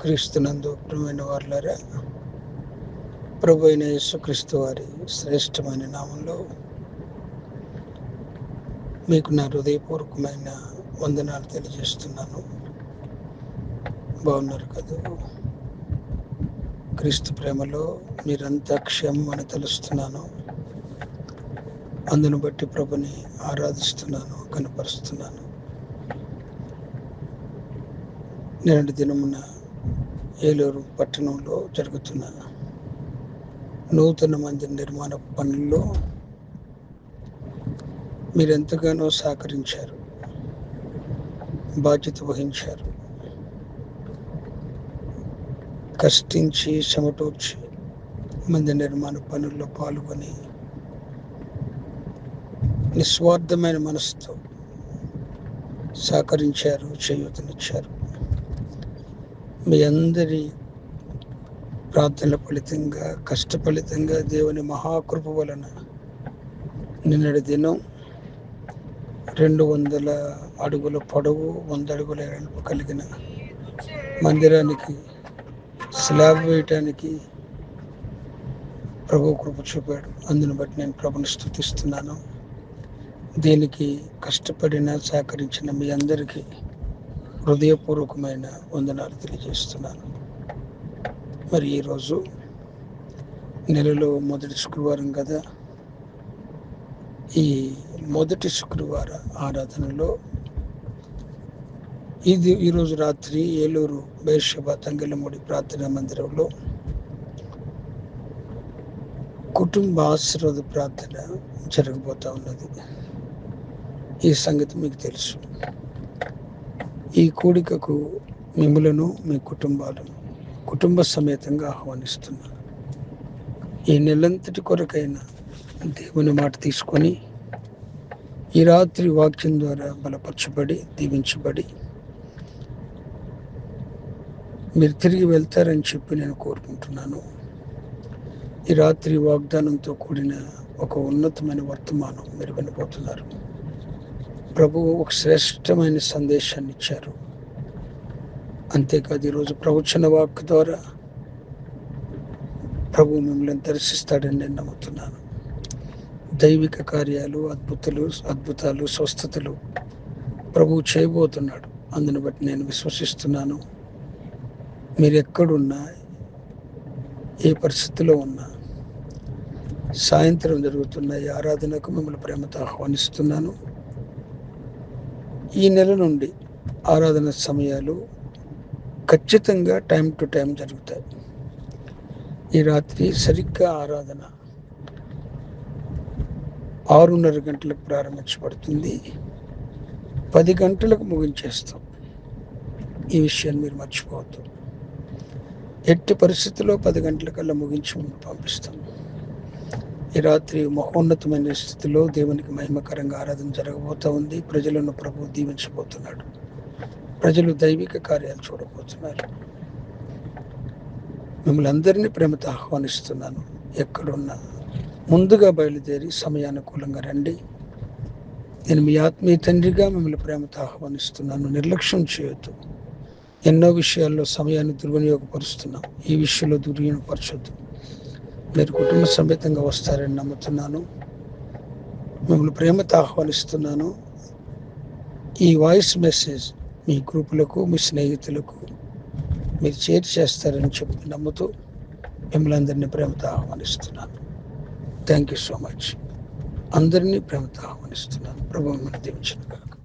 క్రీస్తునందు ప్రియమైన వారులారా ప్రభు అయిన యేసుక్రీస్తు వారి శ్రేష్టమైన నామంలో మీకు నా హృదయపూర్వకమైన వందనాలు తెలియజేస్తున్నాను. బాగున్నారు కదా? క్రీస్తు ప్రేమలో మీరంతా క్షేమం అని తెలుస్తున్నాను. అందును బట్టి ప్రభుని ఆరాధిస్తున్నాను కనపరుస్తున్నాను. నేటి దినమున ఏలూరు పట్టణంలో జరుగుతున్న నూతన మందిర నిర్మాణ పనుల్లో మీరెంతగానో సహకరించారు బాధ్యత వహించారు. కష్టించి చెమటోర్చి మందిర నిర్మాణ పనుల్లో పాల్గొని నిస్వార్థమైన మనసుతో సహకరించారు చేయూతనిచ్చారు. మీ అందరి ప్రార్థనల ఫలితంగా కష్ట ఫలితంగా దేవుని మహాకృప వలన నిన్నటి దినం రెండు వందల అడుగుల పొడవు వంద అడుగుల ఎడల్పు కలిగిన మందిరానికి స్లాబ్ వేయటానికి ప్రభు కృప చూపాడు. అందును బట్టి నేను ప్రభుని స్థుతిస్తున్నాను దీనికి కష్టపడిన సహకరించిన మీ అందరికీ హృదయపూర్వకమైన వందనాలు తెలియజేస్తున్నాను. మరి ఈరోజు నెలలో మొదటి శుక్రవారం కదా. ఈ మొదటి శుక్రవార ఆరాధనలో ఇది ఈరోజు రాత్రి ఏలూరు బేషబా తంగిలమూడి ప్రార్థనా మందిరంలో కుటుంబ ఆశీర్వాద ప్రార్థన జరగబోతూ ఉన్నది. ఈ సంగతి మీకు తెలుసు. ఈ కూడికకు మిమ్మలను మీ కుటుంబాలను కుటుంబ సమేతంగా ఆహ్వానిస్తున్నాను ఈ నెలంతటి కొరకైన దేవుని మాట తీసుకొని ఈ రాత్రి వాక్యం ద్వారా బలపరచబడి దీవించబడి మీరు తిరిగి వెళ్తారని చెప్పి నేను కోరుకుంటున్నాను. ఈ రాత్రి వాగ్దానంతో కూడిన ఒక ఉన్నతమైన వర్తమానం మీరు వినబోతున్నారు. ప్రభువు ఒక శ్రేష్టమైన సందేశాన్ని ఇచ్చారు. అంతేకాదు ఈరోజు ప్రవచన వాక్ ద్వారా ప్రభు మిమ్మల్ని దర్శిస్తాడని నేను నమ్ముతున్నాను. దైవిక కార్యాలు అద్భుతాలు అద్భుతాలు స్వస్థతలు ప్రభు చేయబోతున్నాడు. అందుని బట్టి నేను విశ్వసిస్తున్నాను. మీరు ఎక్కడున్నా ఏ పరిస్థితిలో ఉన్నా సాయంత్రం జరుగుతున్న ఈ ఆరాధనకు మిమ్మల్ని ప్రేమతో ఆహ్వానిస్తున్నాను. ఈ నెల నుండి ఆరాధన సమయాలు ఖచ్చితంగా టైం టు టైం జరుగుతాయి. ఈ రాత్రి సరిగ్గా ఆరాధన ఆరున్నర గంటలకు ప్రారంభించబడుతుంది. పది గంటలకు ముగించేస్తాం. ఈ విషయాన్ని మీరు మర్చిపోవద్దు. ఎట్టి పరిస్థితుల్లో పది గంటలకల్లా ముగించి పంపిస్తాం. ఈ రాత్రి మహోన్నతమైన స్థితిలో దేవునికి మహిమకరంగా ఆరాధన జరగబోతూ ఉంది. ప్రజలను ప్రభు దీవించబోతున్నాడు. ప్రజలు దైవిక కార్యాలు చూడబోతున్నారు. మిమ్మల్ని అందరినీ ప్రేమతో ఆహ్వానిస్తున్నాను. ఎక్కడున్నా ముందుగా బయలుదేరి సమయానుకూలంగా రండి. నేను మీ ఆత్మీయ తండ్రిగా మిమ్మల్ని ప్రేమతో ఆహ్వానిస్తున్నాను. నిర్లక్ష్యం చేయొద్దు. ఎన్నో విషయాల్లో సమయాన్ని దుర్వినియోగపరుస్తున్నాం. ఈ విషయంలో దుర్వినియోగపరచొద్దు. మీరు కుటుంబ సమేతంగా వస్తారని నమ్ముతున్నాను. మిమ్మల్ని ప్రేమతో ఆహ్వానిస్తున్నాను. ఈ వాయిస్ మెసేజ్ మీ గ్రూపులకు మీ స్నేహితులకు మీరు షేర్ చేస్తారని చెప్పి నమ్ముతూ మిమ్మల్ని అందరినీ ప్రేమతో ఆహ్వానిస్తున్నాను. థ్యాంక్ యూ సో మచ్ అందరినీ ప్రేమతో ఆహ్వానిస్తున్నాను. ప్రభు మిమ్మల్ని దీవించిన కాక